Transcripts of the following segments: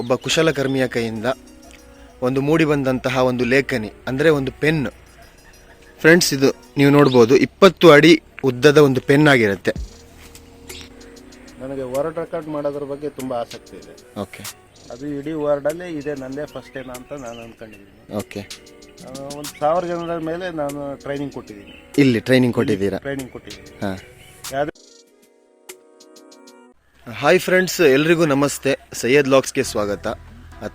ಒಬ್ಬ ಕುಶಲಕರ್ಮಿಯ ಕೈಯಿಂದ ಒಂದು ಮೂಡಿ ಬಂದಂತಹ ಒಂದು ಲೇಖನಿ ಅಂದರೆ ಒಂದು ಪೆನ್. ಫ್ರೆಂಡ್ಸ್ ಇದು ನೀವು ನೋಡ್ಬೋದು ಇಪ್ಪತ್ತು ಅಡಿ ಉದ್ದದ ಒಂದು ಪೆನ್ ಆಗಿರುತ್ತೆ. ನನಗೆ ವರ್ಡ್ ರೆಕಾರ್ಡ್ ಮಾಡೋದ್ರ ಬಗ್ಗೆ ತುಂಬ ಆಸಕ್ತಿ ಇದೆ. ಓಕೆ ಅದು ಇಡೀ ವರ್ಲ್ಡಲ್ಲೇ ಇದೆ ನಂದೇ ಫಸ್ಟ್ ಏನ ಅಂತ ನಾನು ಅಂದ್ಕೊಂಡಿದ್ದೀನಿ ಓಕೆ ಒಂದು ಸಾವಿರ ಜನರ ಮೇಲೆ ನಾನು ಟ್ರೈನಿಂಗ್ ಕೊಟ್ಟಿದ್ದೀನಿ. ಇಲ್ಲಿ ಟ್ರೈನಿಂಗ್ ಕೊಟ್ಟಿದ್ದೀರಾ? ಟ್ರೈನಿಂಗ್ ಕೊಟ್ಟಿದ್ದೀನಿ. ಹಾಂ. ಹಾಯ್ ಫ್ರೆಂಡ್ಸ್ ಎಲ್ರಿಗೂ ನಮಸ್ತೆ. ಸೈಯದ್ ಲಾಕ್ಸ್ಗೆ ಸ್ವಾಗತ.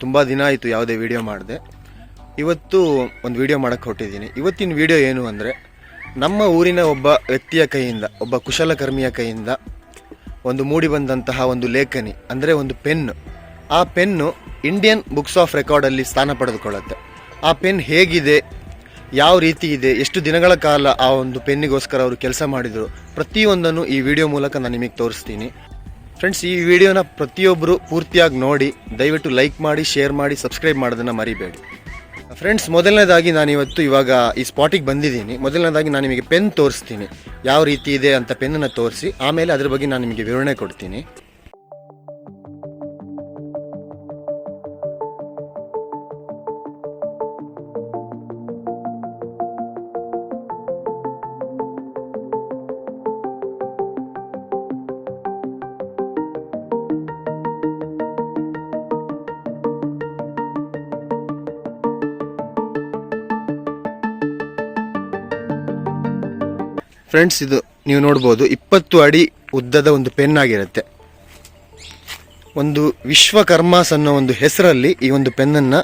ತುಂಬ ದಿನ ಆಯಿತು ಯಾವುದೇ ವಿಡಿಯೋ ಮಾಡಿದೆ. ಇವತ್ತು ಒಂದು ವಿಡಿಯೋ ಮಾಡೋಕ್ಕೆ ಹೊಟ್ಟಿದ್ದೀನಿ ಇವತ್ತಿನ ವಿಡಿಯೋ ಏನು ಅಂದರೆ, ನಮ್ಮ ಊರಿನ ಒಬ್ಬ ವ್ಯಕ್ತಿಯ ಕೈಯಿಂದ, ಒಬ್ಬ ಕುಶಲಕರ್ಮಿಯ ಕೈಯಿಂದ ಒಂದು ಮೂಡಿ ಬಂದಂತಹ ಒಂದು ಲೇಖನಿ, ಅಂದರೆ ಒಂದು ಪೆನ್ನು ಆ ಪೆನ್ನು ಇಂಡಿಯನ್ ಬುಕ್ಸ್ ಆಫ್ ರೆಕಾರ್ಡಲ್ಲಿ ಸ್ಥಾನ ಪಡೆದುಕೊಳ್ಳುತ್ತೆ. ಆ ಪೆನ್ ಹೇಗಿದೆ, ಯಾವ ರೀತಿ ಇದೆ, ಎಷ್ಟು ದಿನಗಳ ಕಾಲ ಆ ಒಂದು ಪೆನ್ನಿಗೋಸ್ಕರ ಅವರು ಕೆಲಸ ಮಾಡಿದರು, ಪ್ರತಿಯೊಂದನ್ನು ಈ ವಿಡಿಯೋ ಮೂಲಕ ನಾನು ನಿಮಗೆ ತೋರಿಸ್ತೀನಿ. ಫ್ರೆಂಡ್ಸ್ ಈ ವಿಡಿಯೋನ ಪ್ರತಿಯೊಬ್ಬರು ಪೂರ್ತಿಯಾಗಿ ನೋಡಿ, ದಯವಿಟ್ಟು ಲೈಕ್ ಮಾಡಿ ಶೇರ್ ಮಾಡಿ ಸಬ್ಸ್ಕ್ರೈಬ್ ಮಾಡೋದನ್ನು ಮರಿಬೇಡಿ. ಫ್ರೆಂಡ್ಸ್ ಮೊದಲನೇದಾಗಿ ನಾನು ಇವತ್ತು ಇವಾಗ ಈ ಸ್ಪಾಟಿಗೆ ಬಂದಿದ್ದೀನಿ. ಮೊದಲನೇದಾಗಿ ನಾನು ನಿಮಗೆ ಪೆನ್ ತೋರಿಸ್ತೀನಿ. ಯಾವ ರೀತಿ ಇದೆ ಅಂತ ಪೆನ್ನನ್ನು ತೋರಿಸಿ, ಆಮೇಲೆ ಅದ್ರ ಬಗ್ಗೆ ನಾನು ನಿಮಗೆ ವಿವರಣೆ ಕೊಡ್ತೀನಿ. ಫ್ರೆಂಡ್ಸ್ ಇದು ನೀವು ನೋಡ್ಬೋದು ಇಪ್ಪತ್ತು ಅಡಿ ಉದ್ದದ ಒಂದು ಪೆನ್ ಆಗಿರುತ್ತೆ. ಒಂದು ವಿಶ್ವಕರ್ಮಾಸ್ ಅನ್ನೋ ಒಂದು ಹೆಸರಲ್ಲಿ ಈ ಒಂದು ಪೆನ್ನನ್ನು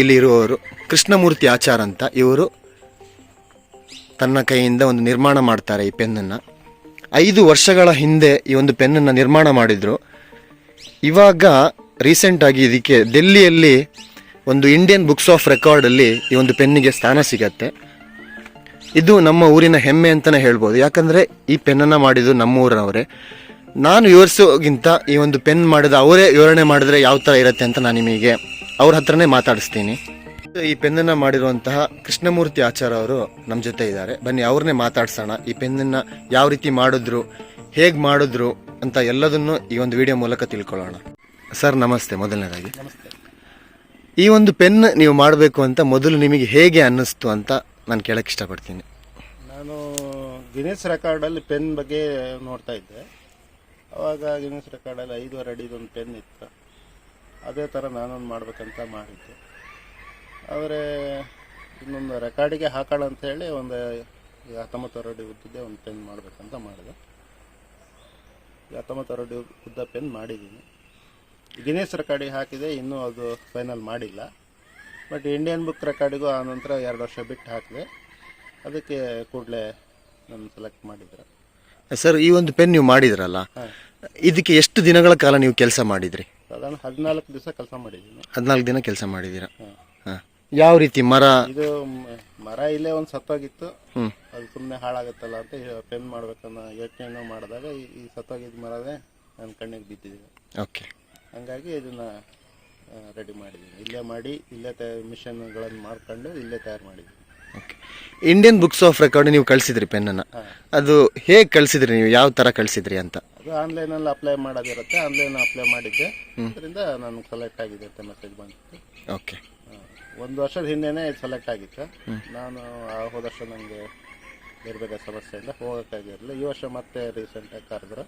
ಇಲ್ಲಿ ಇರುವವರು. ಕೃಷ್ಣಮೂರ್ತಿ ಆಚಾರ ಅಂತ ಇವರು ತನ್ನ ಕೈಯಿಂದ ಒಂದು ನಿರ್ಮಾಣ ಮಾಡ್ತಾರೆ ಈ ಪೆನ್ನನ್ನು. ಐದು ವರ್ಷಗಳ ಹಿಂದೆ ಈ ಒಂದು ಪೆನ್ನನ್ನು ನಿರ್ಮಾಣ ಮಾಡಿದರು. ಇವಾಗ ರೀಸೆಂಟಾಗಿ ಇದಕ್ಕೆ ಡೆಲ್ಲಿಯಲ್ಲಿ ಒಂದು ಇಂಡಿಯನ್ ಬುಕ್ಸ್ ಆಫ್ ರೆಕಾರ್ಡಲ್ಲಿ ಈ ಒಂದು ಪೆನ್ನಿಗೆ ಸ್ಥಾನ ಸಿಗತ್ತೆ. ಇದು ನಮ್ಮ ಊರಿನ ಹೆಮ್ಮೆ ಅಂತಲೇ ಹೇಳ್ಬೋದು. ಯಾಕಂದರೆ ಈ ಪೆನ್ನನ್ನು ಮಾಡಿದ್ದು ನಮ್ಮ ಊರಿನವರೇ ನಾನು ವಿವರಿಸೋಗಿಂತ ಈ ಒಂದು ಪೆನ್ ಮಾಡಿದ ಅವರೇ ವಿವರಣೆ ಮಾಡಿದ್ರೆ ಯಾವ ಥರ ಇರುತ್ತೆ ಅಂತ ನಾನು ನಿಮಗೆ ಅವ್ರ ಹತ್ರನೇ ಮಾತಾಡಿಸ್ತೀನಿ. ಈ ಪೆನ್ನನ್ನು ಮಾಡಿರುವಂತಹ ಕೃಷ್ಣಮೂರ್ತಿ ಆಚಾರ ಅವರು ನಮ್ಮ ಜೊತೆ ಇದ್ದಾರೆ. ಬನ್ನಿ, ಅವ್ರನ್ನೇ ಮಾತಾಡ್ಸೋಣ. ಈ ಪೆನ್ನನ್ನು ಯಾವ ರೀತಿ ಮಾಡಿದ್ರು, ಹೇಗೆ ಮಾಡಿದ್ರು ಅಂತ ಎಲ್ಲದನ್ನು ಈ ಒಂದು ವಿಡಿಯೋ ಮೂಲಕ ತಿಳ್ಕೊಳ್ಳೋಣ. ಸರ್, ನಮಸ್ತೆ. ಮೊದಲನೇದಾಗಿ. ಈ ಒಂದು ಪೆನ್ ನೀವು ಮಾಡಬೇಕು ಅಂತ ಮೊದಲು ನಿಮಗೆ ಹೇಗೆ ಅನ್ನಿಸ್ತು ಅಂತ ನಾನು ಕೇಳಕ್ಕೆ ಇಷ್ಟಪಡ್ತೀನಿ. ನಾನು ಗಿನೇಶ್ ರೆಕಾರ್ಡಲ್ಲಿ ಪೆನ್ ಬಗ್ಗೆ ನೋಡ್ತಾ ಇದ್ದೆ. ಅವಾಗ ಗಿನ್ನಿಸ್ ರೆಕಾರ್ಡಲ್ಲಿ ಐದುವರೆ ಅಡಿದೊಂದು ಪೆನ್ ಇತ್ತು. ಅದೇ ಥರ ನಾನೊಂದು ಮಾಡಬೇಕಂತ ಮಾಡಿದ್ದೆ. ಆದರೆ ಇನ್ನೊಂದು ರೆಕಾರ್ಡಿಗೆ ಹಾಕೋಣ ಅಂತ ಹೇಳಿ ಒಂದು ಹತ್ತೊಂಬತ್ತು ಅಡಿ ಉದ್ದಿದ್ದೆ ಒಂದು ಪೆನ್ ಮಾಡಬೇಕಂತ ಮಾಡಿದೆ. ಹತ್ತೊಂಬತ್ತು ಅಡಿ ಉದ್ದ ಪೆನ್ ಮಾಡಿದ್ದೀನಿ. ಗಿನೇಶ್ ರೆಕಾರ್ಡಿಗೆ ಹಾಕಿದೆ, ಇನ್ನೂ ಅದು ಫೈನಲ್ ಮಾಡಿಲ್ಲ. ಬಟ್ ಇಂಡಿಯನ್ ಬುಕ್ ರೆಕಾರ್ಡಿಗೂ ಆ ನಂತರ ಎರಡು ವರ್ಷ ಬಿಟ್ಟು ಹಾಕಿದೆ ಅದಕ್ಕೆ ಕೂಡಲೇ ನಾನು ಸೆಲೆಕ್ಟ್ ಮಾಡಿದ್ರು. ಸರ್ ಈ ಒಂದು ಪೆನ್ ನೀವು ಮಾಡಿದ್ರಲ್ಲ ಇದಕ್ಕೆ ಎಷ್ಟು ದಿನಗಳ ಕಾಲ ನೀವು ಕೆಲಸ ಮಾಡಿದ್ರಿ? ಸಾಧಾರಣ ಹದಿನಾಲ್ಕು ದಿವಸ ಕೆಲಸ ಮಾಡಿದ್ದೀನಿ. ಹದಿನಾಲ್ಕು ದಿನ ಕೆಲಸ ಮಾಡಿದ್ದೀರಾ? ಹಾಂ. ಯಾವ ರೀತಿ ಮರ? ಇದು ಮರ ಇಲ್ಲೇ ಒಂದು ಸತ್ತೋಗಿತ್ತು. ಅದು ಸುಮ್ಮನೆ ಹಾಳಾಗುತ್ತಲ್ಲ ಅಂತ ಪೆನ್ ಮಾಡ್ಬೇಕನ್ನೋ ಯೋಚನೆಯನ್ನು ಮಾಡಿದಾಗ ಈ ಸತ್ತೋಗಿದ್ದ ಮರದೇ ನನ್ನ ಕಣ್ಣಿಗೆ ಬಿದ್ದಿದೆ. ಓಕೆ ಹಂಗಾಗಿ ಇದನ್ನು ರೆಡಿ ಮಾಡಿದ್ದೀನಿ ಇಲ್ಲೇ ಮಾಡಿ ಇಲ್ಲೇ ತಯಾರು ಮಿಷನ್ಗಳನ್ನು ಮಾಡ್ಕೊಂಡು ಇಲ್ಲೇ ತಯಾರು ಮಾಡಿದ್ದೀನಿ okay Indian books of record ನೀವು ಕಳಿಸಿದ್ರಿ ಪೆನ್ನನ್ನು ಅದು ಹೇಗೆ ಕಳಿಸಿದ್ರಿ ನೀವು? ಯಾವ ಥರ ಕಳಿಸಿದ್ರಿ ಅಂತ? ಅದು ಆನ್ಲೈನಲ್ಲಿ ಅಪ್ಲೈ ಮಾಡೋದಿರುತ್ತೆ. ಆನ್ಲೈನ್ ಅಪ್ಲೈ ಮಾಡಿದ್ದೆ. ಅದರಿಂದ ನಾನು ಸೆಲೆಕ್ಟ್ ಆಗಿದೆ ಅಂತ ಮೆಸೇಜ್ ಬಂದಿತ್ತು. ಓಕೆ ಒಂದು ವರ್ಷದ ಹಿಂದೆನೇ ಸೆಲೆಕ್ಟ್ ಆಗಿತ್ತು. ನಾನು ಆ ಹೋದ ವರ್ಷ ನನಗೆ ಬೇರೆ ಬೇರೆ ಸಮಸ್ಯೆಯಿಂದ ಹೋಗೋಕ್ಕಾಗಿರಲಿಲ್ಲ ಈ ವರ್ಷ ಮತ್ತೆ ರೀಸೆಂಟಾಗಿ ಕರೆದ್ರು.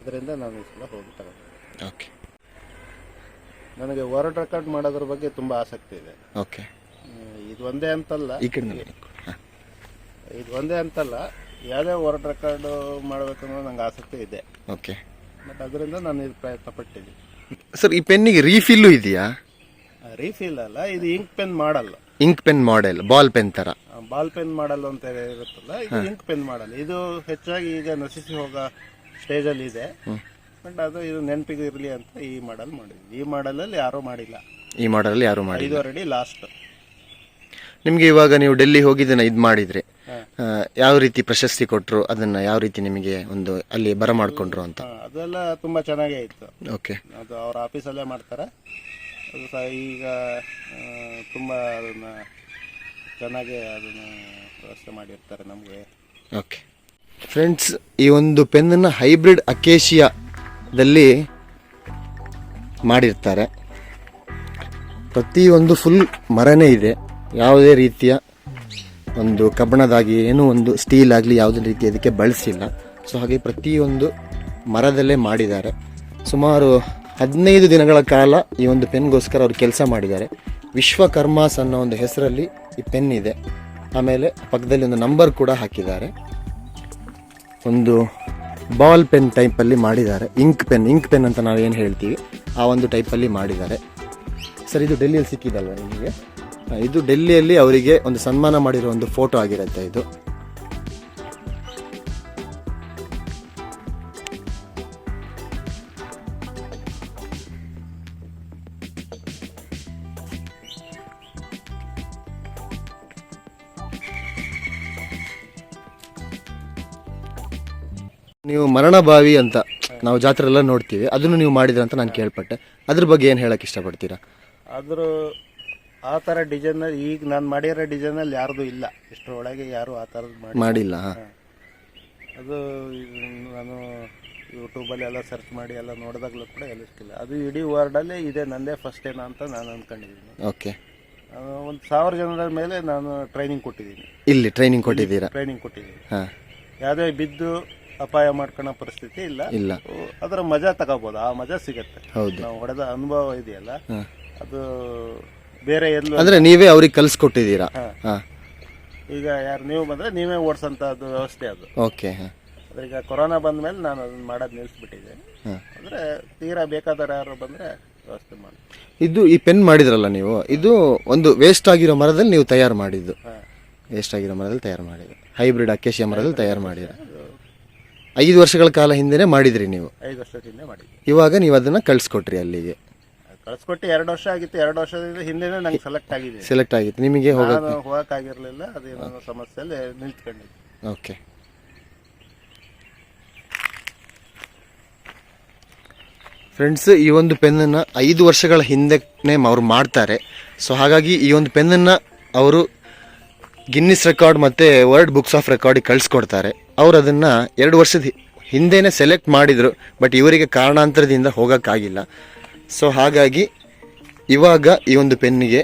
ಅದರಿಂದ ನಾನು ಈ ಸಲ ಹೋಗಿ ತಗೊಂಡೆ. ಓಕೆ ನನಗೆ ವರ್ಲ್ಡ್ ರೆಕಾರ್ಡ್ ಮಾಡೋದ್ರ ಬಗ್ಗೆ ತುಂಬ ಆಸಕ್ತಿ ಇದೆ. ಓಕೆ ಇದು ಒಂದೇ ಅಂತಲ್ಲ. ಈ ಕಡೆ ಹಾಂ. ಇದು ಒಂದೇ ಅಂತಲ್ಲ. ಯಾವುದೇ ವರ್ಲ್ಡ್ ರೆಕಾರ್ಡ್ ಮಾಡಬೇಕನ್ನೋ ನಂಗೆ ಆಸಕ್ತಿ ಇದೆ. ಓಕೆ ಮತ್ತು ಅದರಿಂದ ನಾನು ಇದು ಪ್ರಯತ್ನ ಪಟ್ಟಿದ್ದೀನಿ ಸರ್ ಈ ಪೆನ್ನಿಗೆ ರೀಫಿಲ್ಲು ಇದೆಯಾ? ರೀಫಿಲ್ ಅಲ್ಲ ಇದು ಇಂಕ್ ಪೆನ್ ಮಾಡಲ್ಲ. Ink pen model ball pen ಥರ ಬಾಲ್ ಪೆನ್ ಮಾಡಲ್ ಅಂತ ಇರುತ್ತಲ್ಲ ಇದು ಇಂಕ್ ಪೆನ್ ಮಾಡಲ್ಲ. ಇದು ಹೆಚ್ಚಾಗಿ ಈಗ ನಶಿಸಿ ಹೋಗೋ ಸ್ಟೇಜಲ್ಲಿ ಇದೆ. ಬಟ್ ಅದು ಇದು ನೆನಪಿಗೆ ಇರಲಿ ಅಂತ ಈ ಮಾಡಲ್ ಮಾಡಿದ್ವಿ. ಈ ಮಾಡಲಲ್ಲಿ ಯಾರೂ ಮಾಡಿಲ್ಲ. ಈ ಮಾಡಲಲ್ಲಿ ಯಾರು ಮಾಡಿ ಇದು ಅಡಿ ಲಾಸ್ಟ್. ನಿಮಗೆ ಇವಾಗ ನೀವು ಡೆಲ್ಲಿ ಹೋಗಿದ್ದನ್ನ ಇದು ಮಾಡಿದ್ರೆ ಆ, ಯಾವ ರೀತಿ ಪ್ರಶಸ್ತಿ ಕೊಟ್ಟರು ಅದನ್ನ ಯಾವ ರೀತಿ ನಿಮಗೆ ಒಂದು ಅಲ್ಲಿ ಬರ ಮಾಡ್ಕೊಂಡ್ರು ಅಂತ? ಅದೆಲ್ಲ ತುಂಬ ಚೆನ್ನಾಗಿ ಇತ್ತು. ಓಕೆ. ಅದು ಅವ್ರ ಆಫೀಸಲ್ಲೇ ಮಾಡ್ತಾರೆ. ಅದು ಸಹ ಈಗ ತುಂಬಾ ಅದನ್ನು ಚೆನ್ನಾಗಿ ಅದನ್ನು ವ್ಯವಸ್ಥೆ ಮಾಡಿರ್ತಾರೆ ನಮಗೆ. ಓಕೆ. ಫ್ರೆಂಡ್ಸ್ ಈ ಒಂದು ಪೆನ್ನ ಹೈಬ್ರಿಡ್ ಅಕೇಶಿಯಾದಲ್ಲಿ ಮಾಡಿರ್ತಾರೆ. ಪ್ರತಿಯೊಂದು ಫುಲ್ ಮರನೇ ಇದೆ. ಯಾವುದೇ ರೀತಿಯ ಒಂದು ಕಬ್ಬಣದಾಗಿ ಏನೂ ಒಂದು ಸ್ಟೀಲ್ ಆಗಲಿ ಯಾವುದೇ ರೀತಿ ಅದಕ್ಕೆ ಬಳಸಿಲ್ಲ. ಸೊ ಹಾಗೆ ಪ್ರತಿಯೊಂದು ಮರದಲ್ಲೇ ಮಾಡಿದ್ದಾರೆ. ಸುಮಾರು ಹದಿನೈದು ದಿನಗಳ ಕಾಲ ಈ ಒಂದು ಪೆನ್ಗೋಸ್ಕರ ಅವರು ಕೆಲಸ ಮಾಡಿದ್ದಾರೆ. ವಿಶ್ವಕರ್ಮಾಸ್ ಅನ್ನೋ ಒಂದು ಹೆಸರಲ್ಲಿ ಈ ಪೆನ್ ಇದೆ. ಆಮೇಲೆ ಪಕ್ಕದಲ್ಲಿ ಒಂದು ನಂಬರ್ ಕೂಡ ಹಾಕಿದ್ದಾರೆ. ಒಂದು ಬಾಲ್ ಪೆನ್ ಟೈಪಲ್ಲಿ ಮಾಡಿದ್ದಾರೆ. ಇಂಕ್ ಪೆನ್ ಇಂಕ್ ಪೆನ್ ಅಂತ ನಾವು ಏನು ಹೇಳ್ತೀವಿ? ಆ ಒಂದು ಟೈಪಲ್ಲಿ ಮಾಡಿದ್ದಾರೆ. ಸರ್, ಇದು ಡೆಲ್ಲಿಯಲ್ಲಿ ಸಿಕ್ಕಿದಲ್ವ ನಿಮಗೆ? ಇದು ಡೆಲ್ಲಿಯಲ್ಲಿ ಅವರಿಗೆ ಒಂದು ಸನ್ಮಾನ ಮಾಡಿರೋ ಒಂದು ಫೋಟೋ ಆಗಿರುತ್ತೆ ಇದು. ನೀವು ಮರಣಬಾವಿ ಅಂತ ನಾವು ಜಾತ್ರೆ ಎಲ್ಲ ನೋಡ್ತೀವಿ. ಅದನ್ನು ನೀವು ಮಾಡಿದ್ರ ಅಂತ ನಾನು ಕೇಳ್ಪಟ್ಟೆ. ಅದ್ರ ಬಗ್ಗೆ ಏನು ಹೇಳಕ್ ಇಷ್ಟಪಡ್ತೀರಾ? ಆದರೂ ಆ ಥರ ಡಿಸೈನ್ ಈಗ ನಾನು ಮಾಡಿರೋ ಡಿಸೈನಲ್ಲಿ ಯಾರ್ದು ಇಲ್ಲ. ಇಷ್ಟರೊಳಗೆ ಯಾರು ಆ ಥರದ್ದು ಮಾಡಿ ಮಾಡಿಲ್ಲ ಹಾ. ಅದು ನಾನು ನಾನು ಯೂಟ್ಯೂಬಲ್ಲಿ ಎಲ್ಲ ಸರ್ಚ್ ಮಾಡಿ ಎಲ್ಲ ನೋಡಿದಾಗಲೂ ಕೂಡ ಎಲ್ಲ ಸಿಕ್ಕಿಲ್ಲ ಅದು ಇಡೀ ವರ್ಲ್ಡಲ್ಲಿ ಇದೆ ನಂದೇ ಫಸ್ಟ್ ಏನೋ ಅಂತ ನಾನು ಅಂದ್ಕೊಂಡಿದ್ದೀನಿ ಓಕೆ. ಒಂದು ಸಾವಿರ ಜನರ ಮೇಲೆ ನಾನು ಟ್ರೈನಿಂಗ್ ಕೊಟ್ಟಿದ್ದೀನಿ. ಇಲ್ಲಿ ಟ್ರೈನಿಂಗ್ ಕೊಟ್ಟಿದ್ದೀರಾ? ಟ್ರೈನಿಂಗ್ ಕೊಟ್ಟಿದ್ದೀನಿ. ಹಾಂ. ಯಾವುದೇ ಬಿದ್ದು ಅಪಾಯ ಮಾಡ್ಕೊಳ್ಳೋ ಪರಿಸ್ಥಿತಿ ಇಲ್ಲ. ಇಲ್ಲ. ಅದರ ಮಜಾ ತಗೋಬಹುದು ಆ ಮಜಾ ಸಿಗತ್ತೆ. ಹೌದು. ನಾವು ಹೊಡೆದ ಅನುಭವ ಇದೆಯಲ್ಲ? ಅದು ಬೇರೆ ಎಲ್ಲ ಅಂದ್ರೆ ನೀವೇ ಅವ್ರಿಗೆ ಕಲ್ಸ್ಕೊಟ್ಟಿದ್ದೀರಾ? ಹಾ. ಈಗ ಯಾರು ನೀವು ಬಂದ್ರೆ ನೀವೇ ಓಡಿಸೋಂಥದ್ದು ವ್ಯವಸ್ಥೆ ಅದು. ಓಕೆ ಹಾ. ಆದ್ರೆ ಈಗ ಕೊರೋನಾ ಬಂದ ಮೇಲೆ ನಾನು ಅದನ್ನ ಮಾಡೋದು ನಿಲ್ಲಿಸ್ಬಿಟ್ಟಿದ್ದೆ ಹಾ. ಅಂದ್ರೆ ತೀರಾ ಬೇಕಾದವ್ರು ಯಾರು ಬಂದ್ರೆ ವ್ಯವಸ್ಥೆ ಮಾಡಿ. ಇದು ಈ ಪೆನ್ ಮಾಡಿದ್ರಲ್ಲ ನೀವು? ಇದು ಒಂದು ವೇಸ್ಟ್ ಆಗಿರೋ ಮರದಲ್ಲಿ ನೀವು ತಯಾರು ಮಾಡಿದ್ದು. ವೇಸ್ಟ್ ಆಗಿರೋ ಮರದಲ್ಲಿ ತಯಾರು ಮಾಡಿದ್ದು. ಹೈಬ್ರಿಡ್ ಅಕೇಶಿಯ ಮರದಲ್ಲಿ ತಯಾರು ಮಾಡಿದ್ರೆ ಐದು ವರ್ಷಗಳ ಕಾಲ ಹಿಂದೆನೇ ಮಾಡಿದ್ರಿ ನೀವು? ಐದು ವರ್ಷದಿಂದ ಮಾಡಿದ್ರಿ ಇವಾಗ ನೀವು ಅದನ್ನ ಕಳ್ಸಿಕೊಟ್ರಿ ಅಲ್ಲಿಗೆ. ಕಳ್ಸ್ಕೊಟ್ಟು ಎರಡು ವರ್ಷ ಆಗಿತ್ತು ಎರಡು ವರ್ಷದಿಂದ ಹಿಂದೆನೇ ನಂಗೆ ಸೆಲೆಕ್ಟ್ ಆಗಿದೆ ಸೆಲೆಕ್ಟ್ ಆಗಿತ್ತು. ನಿಮಗೆ ಹೋಗ ನಾನು ಹೋಗಕ್ಕಾಗಿರ್ಲಿಲ್ಲ ಅದೇನೋ ಸಮಸ್ಯೆಯಲ್ಲಿ ನಿಲ್ತ್ಕೊಂಡಿದ್ದೆ ಓಕೆ. ಫ್ರೆಂಡ್ಸ್ ಈ ಒಂದು ಪೆನ್ನನ್ನು ಐದು ವರ್ಷಗಳ ಹಿಂದೆನೇ ಅವ್ರು ಮಾಡ್ತಾರೆ. ಸೊ ಹಾಗಾಗಿ ಈ ಒಂದು ಪೆನ್ನನ್ನು ಅವರು ಗಿನ್ನಿಸ್ ರೆಕಾರ್ಡ್ ಮತ್ತು ವರ್ಲ್ಡ್ ಬುಕ್ಸ್ ಆಫ್ ರೆಕಾರ್ಡಿಗೆ ಕಳಿಸ್ಕೊಡ್ತಾರೆ. ಅವ್ರು ಅದನ್ನು ಎರಡು ವರ್ಷದ ಹಿಂದೆನೇ ಸೆಲೆಕ್ಟ್ ಮಾಡಿದರು ಬಟ್ ಇವರಿಗೆ ಕಾರಣಾಂತರದಿಂದ ಹೋಗೋಕ್ಕಾಗಿಲ್ಲ. ಸೊ ಹಾಗಾಗಿ ಇವಾಗ ಈ ಒಂದು ಪೆನ್ನಿಗೆ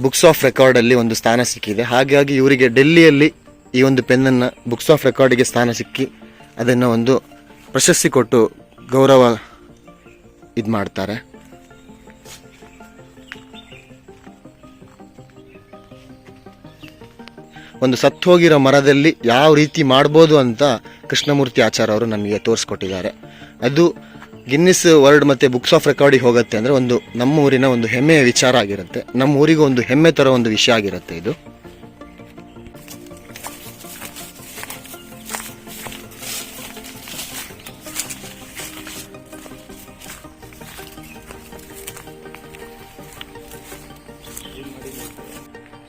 ಬುಕ್ಸ್ ಆಫ್ ರೆಕಾರ್ಡಲ್ಲಿ ಒಂದು ಸ್ಥಾನ ಸಿಕ್ಕಿದೆ. ಹಾಗಾಗಿ ಇವರಿಗೆ ಡೆಲ್ಲಿಯಲ್ಲಿ ಈ ಒಂದು ಪೆನ್ನನ್ನು ಬುಕ್ಸ್ ಆಫ್ ರೆಕಾರ್ಡಿಗೆ ಸ್ಥಾನ ಸಿಕ್ಕಿ ಅದನ್ನು ಒಂದು ಪ್ರಶಸ್ತಿ ಕೊಟ್ಟು ಗೌರವ ಇದು ಮಾಡ್ತಾರೆ ಒಂದು ಸತ್ತೋಗಿರೋ ಮರದಲ್ಲಿ ಯಾವ ರೀತಿ ಮಾಡ್ಬೋದು ಅಂತ ಕೃಷ್ಣಮೂರ್ತಿ ಆಚಾರ ಅವರು ನಮಗೆ ತೋರಿಸ್ಕೊಟ್ಟಿದ್ದಾರೆ. ಅದು ಗಿನ್ನಿಸ್ ವರ್ಲ್ಡ್ ಮತ್ತು ಬುಕ್ಸ್ ಆಫ್ ರೆಕಾರ್ಡಿಗೆ ಹೋಗುತ್ತೆ ಅಂದರೆ ಒಂದು ನಮ್ಮ ಊರಿನ ಒಂದು ಹೆಮ್ಮೆಯ ವಿಚಾರ ಆಗಿರುತ್ತೆ. ನಮ್ಮ ಊರಿಗೂ ಒಂದು ಹೆಮ್ಮೆ ಥರ ಒಂದು ವಿಷಯ ಆಗಿರುತ್ತೆ ಇದು.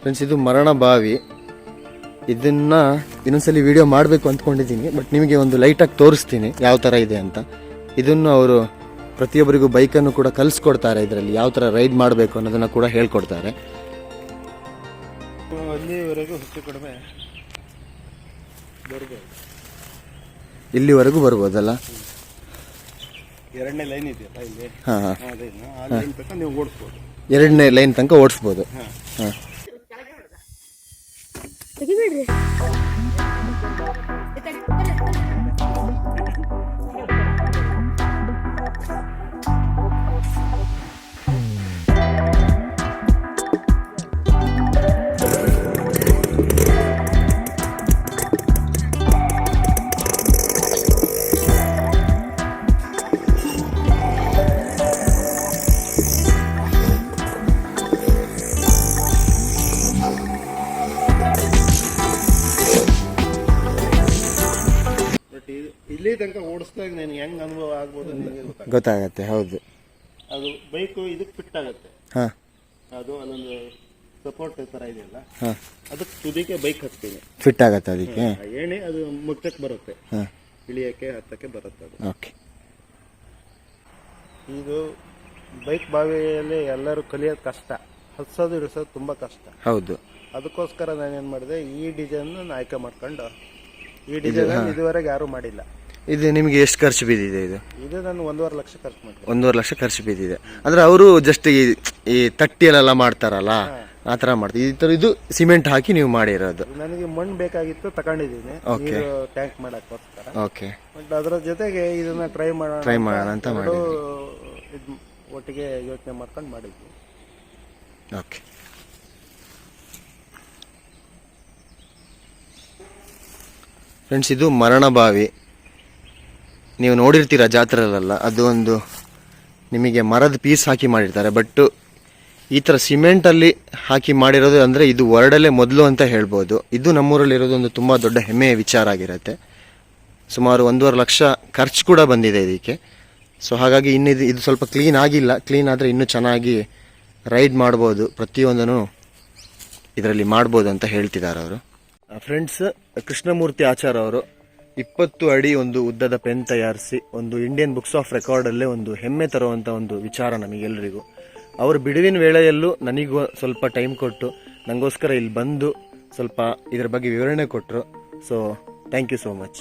ಫ್ರೆಂಡ್ಸ್ ಇದು ಮರಣ ಬಾವಿ. ಇದನ್ನ ಇನ್ನೊಂದ್ಸಲಿ ವಿಡಿಯೋ ಮಾಡಬೇಕು ಅಂದ್ಕೊಂಡಿದ್ದೀನಿ ಬಟ್ ನಿಮಗೆ ಒಂದು ಲೈಟಾಗಿ ತೋರಿಸ್ತೀನಿ ಯಾವ ಥರ ಇದೆ ಅಂತ. ಇದನ್ನು ಅವರು ಪ್ರತಿಯೊಬ್ಬರಿಗೂ ಬೈಕನ್ನು ಕೂಡ ಕಲಿಸ್ಕೊಡ್ತಾರೆ ಇದರಲ್ಲಿ ಯಾವ ಥರ ರೈಡ್ ಮಾಡಬೇಕು ಅನ್ನೋದನ್ನು ಕೂಡ ಹೇಳ್ಕೊಡ್ತಾರೆ. ಅಲ್ಲಿವರೆಗೂ ಹೆಚ್ಚು ಕಡಿಮೆ ಬರ್ಬೋದು ಇಲ್ಲಿವರೆಗೂ ಬರ್ಬೋದಲ್ಲ? ಎರಡನೇ ಲೈನ್ ಇದೆಯಲ್ಲ ಇಲ್ಲಿ? ಹಾಂ ಹಾಂ. ನೀವು ಓಡಿಸ್ಬೋದು. ಎರಡನೇ ಲೈನ್ ತನಕ ಓಡಿಸ್ಬೋದು. ಹಾಂ. ಹಾಂ ಆಗ್ಬೋದು ನಿನಗೆ ಗೊತ್ತಾಗುತ್ತೆ ಗೊತ್ತಾಗತ್ತೆ ಹೌದು. ಅದು ಬೈಕು ಇದಕ್ಕೆ ಫಿಟ್ ಆಗುತ್ತೆ. ಹಾಂ. ಅದು ಅಲ್ಲೊಂದು ಸಪೋರ್ಟ್ ತರ ಇದೆಯಲ್ಲ? ಹಾಂ. ಅದಕ್ಕೆ ತುದಿಗೆ ಬೈಕ್ ಹತ್ತೀನಿ. ಫಿಟ್ ಆಗತ್ತೆ ಅದಕ್ಕೆ? ಆ ಅದು ಮುಟ್ಟಕ್ಕೆ ಬರುತ್ತೆ. ಹಾಂ. ಇಳಿಯಕ್ಕೆ ಹತ್ತಕ್ಕೆ ಬರುತ್ತೆ ಅದು. ಓಕೆ. ಇದು ಬೈಕ್ ಬಾವಿಯಲ್ಲಿ ಎಲ್ಲರೂ ಕಲಿಯೋದು ಕಷ್ಟ. ಹತ್ಸೋದು ಇಳಿಸೋದು ತುಂಬಾ ಕಷ್ಟ. ಹೌದು. ಅದಕ್ಕೋಸ್ಕರ ನಾನೇನು ಮಾಡಿದೆ ಈ ಡಿಸೈನ್ ಆಯ್ಕೆ ಮಾಡ್ಕೊಂಡು ಈ ಡಿಸೈನ್ ಇದುವರೆಗೆ ಯಾರು ಮಾಡಿಲ್ಲ. ಇದು ನಿಮಗೆ ಎಷ್ಟು ಖರ್ಚು ಬಿದ್ದಿದೆ ಇದು? ಇದು ನಾನು ಒಂದೂವರೆ ಲಕ್ಷ ಖರ್ಚು ಮಾಡಿದೆ ಒಂದೂವರೆ ಲಕ್ಷ ಖರ್ಚು ಬಿದ್ದಿದೆ ಅಂದ್ರೆ ಅವರು ಜಸ್ಟ್ ಈ ಈ ತಟ್ಟಿಯಲ್ಲೆಲ್ಲ ಮಾಡ್ತಾರಲ್ಲ ಆ ಥರ ಮಾಡ್ತೀವಿ ಈ ಥರ ಇದು ಸಿಮೆಂಟ್ ಹಾಕಿ ನೀವು ಮಾಡಿರೋದು. ನನಗೆ ಮಣ್ಣು ಬೇಕಾಗಿತ್ತು ತಗೊಂಡಿದ್ದೀನಿ. ಓಕೆ ಟ್ಯಾಂಕ್ ಮಾಡಕ್ಕೋಸ್ಕರ. ಓಕೆ ಬಟ್ ಅದರ ಜೊತೆಗೆ ಇದನ್ನ ಟ್ರೈ ಮಾಡೋಣ ಟ್ರೈ ಮಾಡೋಣ ಅಂತ ಮಾಡಿ ಇದು ಒಟ್ಟಿಗೆ ಯೋಚನೆ ಮಾಡ್ಕೊಂಡು ಮಾಡಿದ್ವಿ. ಓಕೆ ಫ್ರೆಂಡ್ಸ್ ಇದು ಮರಣ ಬಾವಿ. ನೀವು ನೋಡಿರ್ತೀರ ಜಾತ್ರೆಯಲ್ಲೆಲ್ಲ? ಅದು ಒಂದು ನಿಮಗೆ ಮರದ ಪೀಸ್ ಹಾಕಿ ಮಾಡಿರ್ತಾರೆ ಬಟ್ ಈ ಥರ ಸಿಮೆಂಟಲ್ಲಿ ಹಾಕಿ ಮಾಡಿರೋದು ಅಂದರೆ ಇದು ವರ್ಡಲ್ಲೇ ಮೊದಲು ಅಂತ ಹೇಳ್ಬೋದು. ಇದು ನಮ್ಮೂರಲ್ಲಿರೋದು ಒಂದು ತುಂಬ ದೊಡ್ಡ ಹೆಮ್ಮೆಯ ವಿಚಾರ ಆಗಿರುತ್ತೆ. ಸುಮಾರು ಒಂದೂವರೆ ಲಕ್ಷ ಖರ್ಚು ಕೂಡ ಬಂದಿದೆ ಇದಕ್ಕೆ. ಸೊ ಹಾಗಾಗಿ ಇನ್ನಿದು ಇದು ಇದು ಸ್ವಲ್ಪ ಕ್ಲೀನ್ ಆಗಿಲ್ಲ. ಕ್ಲೀನ್ ಆದರೆ ಇನ್ನೂ ಚೆನ್ನಾಗಿ ರೈಡ್ ಮಾಡ್ಬೋದು. ಪ್ರತಿಯೊಂದನ್ನು ಇದರಲ್ಲಿ ಮಾಡ್ಬೋದು ಅಂತ ಹೇಳ್ತಿದ್ದಾರೆ ಅವರು. ಫ್ರೆಂಡ್ಸ್ ಕೃಷ್ಣಮೂರ್ತಿ ಆಚಾರ ಅವರು ಇಪ್ಪತ್ತು ಅಡಿ ಒಂದು ಉದ್ದದ ಪೆನ್ ತಯಾರಿಸಿ ಒಂದು ಇಂಡಿಯನ್ ಬುಕ್ಸ್ ಆಫ್ ರೆಕಾರ್ಡಲ್ಲೇ ಒಂದು ಹೆಮ್ಮೆ ತರುವಂಥ ಒಂದು ವಿಚಾರ ನಮಗೆಲ್ಲರಿಗೂ ಅವರು ಬಿಡುವಿನ ವೇಳೆಯಲ್ಲೂ ನನಗೂ ಸ್ವಲ್ಪ ಟೈಮ್ ಕೊಟ್ಟು ನನಗೋಸ್ಕರ ಇಲ್ಲಿ ಬಂದು ಸ್ವಲ್ಪ ಇದರ ಬಗ್ಗೆ ವಿವರಣೆ ಕೊಟ್ಟರು so thank you so much